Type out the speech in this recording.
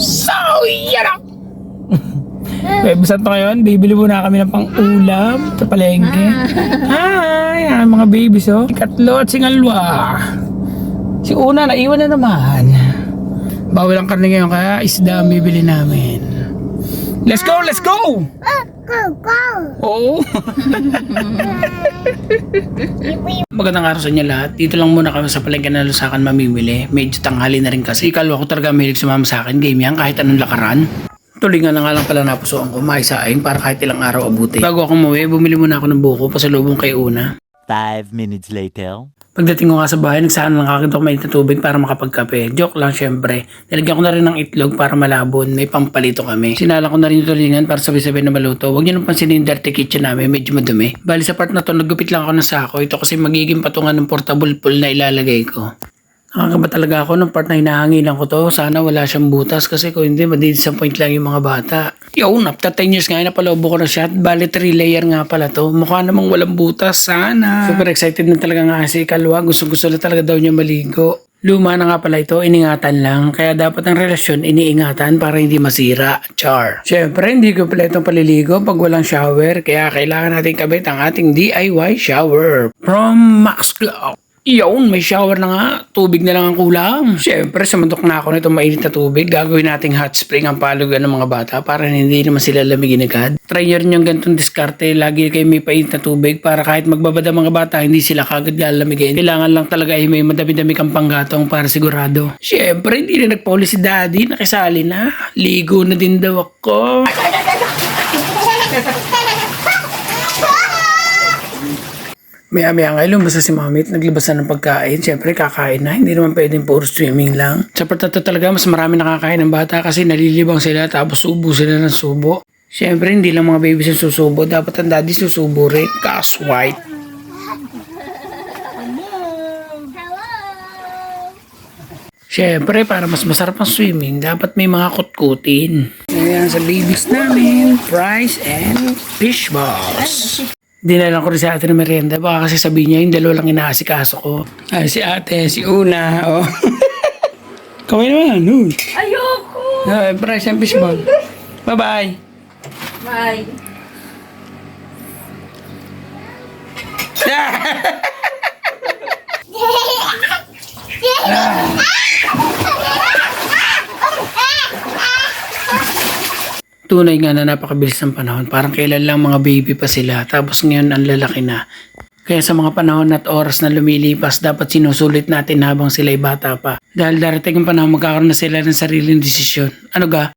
So, yan na! Web Santo ngayon, bibili muna kami ng pang-ulam sa palengke. Hi! Ang mga babies, oh. Si Katlo at si Ngalwa. Si Una, naiwan na naman. Bawal ang karne ngayon, kaya isda ang bibili namin. Let's go! Let's go! Go, go. Oo. Magandang araw sa inyo lahat. Dito lang muna kami sa palengke na lusakan mamimili. Medyo tanghali na rin kasi. Kalwa ko talaga mahilig sumama sa akin. Game yan kahit anong lakaran. Tuloy nga na nga lang pala napusoan ko. Maisaing para kahit ilang araw abuti. Bago ako umuwi, bumili muna ako ng buko pasalubong kay Una. Five minutes later. Pagdating ko nga sa bahay, nagsahan lang akin mainit na tubig para makapagkape. Joke lang syempre. Nilagyan ko na rin ng itlog para malabon. May pampalito kami. Sinala ko na rin yung tulingan para sabay-sabay na maluto. Huwag niyo nang pansinin yung dirty kitchen namin. Medyo madumi. Bali sa part na to, naggupit lang ako ng sako. Ito kasi magiging patungan ng portable pool na ilalagay ko. Nakakaba talaga ako ng part na hinahanginan ko to. Sana wala siyang butas kasi kung hindi, madidisappoint lang yung mga bata. Yo, after 10 years nga, napalobo ko na siya. Bali, 3 layer nga pala to. Mukha namang walang butas. Sana. Super excited na talaga nga si Kalwa. Gusto-gusto na talaga daw niya maligo. Luma na nga pala ito, iningatan lang. Kaya dapat ang relasyon iniingatan para hindi masira. Char. Siyempre, hindi kompletong paliligo pag walang shower. Kaya kailangan natin kabit ang ating DIY shower. From Max Club. Iyon, may shower na nga. Tubig na lang ang kulang. Siyempre, sumuntok na ako nito mainit na tubig. Gagawin nating hot spring ang palugan ng mga bata para hindi naman sila lamigin agad. Try nyo rin yung ganitong diskarte. Lagi kayo may painit na tubig para kahit magbabad ang mga bata, hindi sila kagad lalamigin. Kailangan lang talaga ay may madami-dami kang panggatong para sigurado. Siyempre, hindi na nagpauli si daddy. Nakisali na. Ligo na din daw ako. Maya maya nga basta si Mamit naglabas na ng pagkain. Siyempre kakain na. Hindi naman pwedeng puro swimming lang. Sa part na to talaga mas marami nakakain ng bata kasi nalilibang sila tapos subo sila ng subo. Siyempre hindi lang mga babies yung susubo. Dapat ang daddy susubo rin. Cause white. Siyempre, para mas masarap ang swimming, dapat may mga kutkutin. Ayan sa babies namin, fries and fish balls. Dinalan ko rin si ate ng merienda. Baka kasi sabihin niya, yung dalawa lang inaasikaso ko. Ay, si ate, si Una, oh. Kaway naman, no. Ayoko! Uh, fries and fish ball. Bye-bye. Bye. Tunay nga na napakabilis ng panahon. Parang kailan lang mga baby pa sila. Tapos ngayon ang lalaki na. Kaya sa mga panahon at oras na lumilipas, dapat sinusulit natin habang sila'y bata pa. Dahil darating ang panahon magkakaroon na sila ng sariling desisyon. Ano ga?